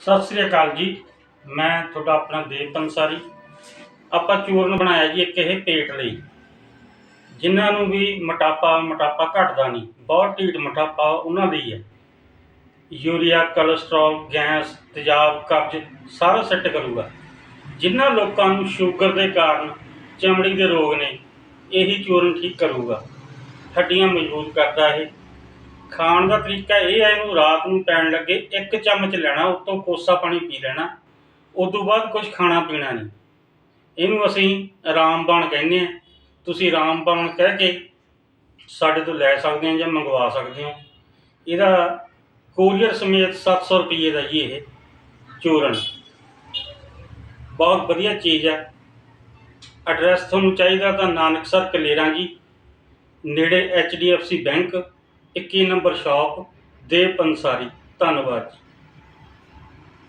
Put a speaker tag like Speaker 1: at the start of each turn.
Speaker 1: ਸਤਿ ਸ੍ਰੀ ਅਕਾਲ ਜੀ। ਮੈਂ ਤੁਹਾਡਾ ਆਪਣਾ ਦੇਵ ਪੰਸਾਰੀ। ਆਪਾਂ ਚੂਰਨ ਬਣਾਇਆ ਜੀ ਇੱਕ ਇਹ ਪੇਟ ਲਈ। ਜਿਨ੍ਹਾਂ ਨੂੰ ਵੀ ਮੋਟਾਪਾ ਮੋਟਾਪਾ ਘਟਦਾ ਨਹੀਂ, ਬਹੁਤ ਢੀਠ ਮੋਟਾਪਾ ਉਹਨਾਂ ਲਈ ਹੈ। ਯੂਰੀਆ, ਕੋਲੇਸਟ੍ਰੋਲ, ਗੈਸ, ਤੇਜ਼ਾਬ, ਕਬਜ਼, ਸਾਰਾ ਸੈੱਟ ਕਰੂਗਾ। ਜਿਨ੍ਹਾਂ ਲੋਕਾਂ ਨੂੰ ਸ਼ੂਗਰ ਦੇ ਕਾਰਨ ਚਮੜੀ ਦੇ ਰੋਗ ਨੇ, ਇਹੀ ਚੂਰਨ ਠੀਕ ਕਰੂਗਾ। ਹੱਡੀਆਂ ਮਜ਼ਬੂਤ ਕਰਦਾ ਇਹ। ਖਾਣ ਦਾ ਤਰੀਕਾ ਇਹ ਹੈ, ਇਹਨੂੰ ਰਾਤ ਨੂੰ ਪੈਣ ਲੱਗੇ, ਇੱਕ ਚਮਚ ਲੈਣਾ, ਉੱਤੋਂ ਕੋਸਾ ਪਾਣੀ ਪੀ ਲੈਣਾ ਉਸ ਤੋਂ ਬਾਅਦ ਕੁਝ ਖਾਣਾ ਪੀਣਾ ਨਹੀਂ। ਇਹਨੂੰ ਅਸੀਂ ਰਾਮਬਾਣ ਕਹਿੰਦੇ ਆ ਤੁਸੀਂ ਰਾਮਬਾਣ ਕਹਿ ਕੇ ਸਾਡੇ ਤੋਂ ਲੈ ਸਕਦੇ ਹੋ ਜਾਂ ਮੰਗਵਾ ਸਕਦੇ ਹੋ। ਇਹਦਾ ਕੋਰੀਅਰ ਸਮੇਤ 700 ਰੁਪਏ ਦਾ ਜੀ ਇਹ ਚੂਰਨ। ਬਹੁਤ ਵਧੀਆ ਚੀਜ਼ ਹੈ ਐਡਰੈਸ ਤੁਹਾਨੂੰ ਚਾਹੀਦਾ ਤਾਂ ਨਾਨਕਸਰ ਕਲੇਰਾਂ ਜੀ, ਨੇੜੇ HDFC ਬੈਂਕ 21 ਨੰਬਰ ਸ਼ਾਪ ਦੇ ਪੰਸਾਰੀ। ਧੰਨਵਾਦ ਜੀ।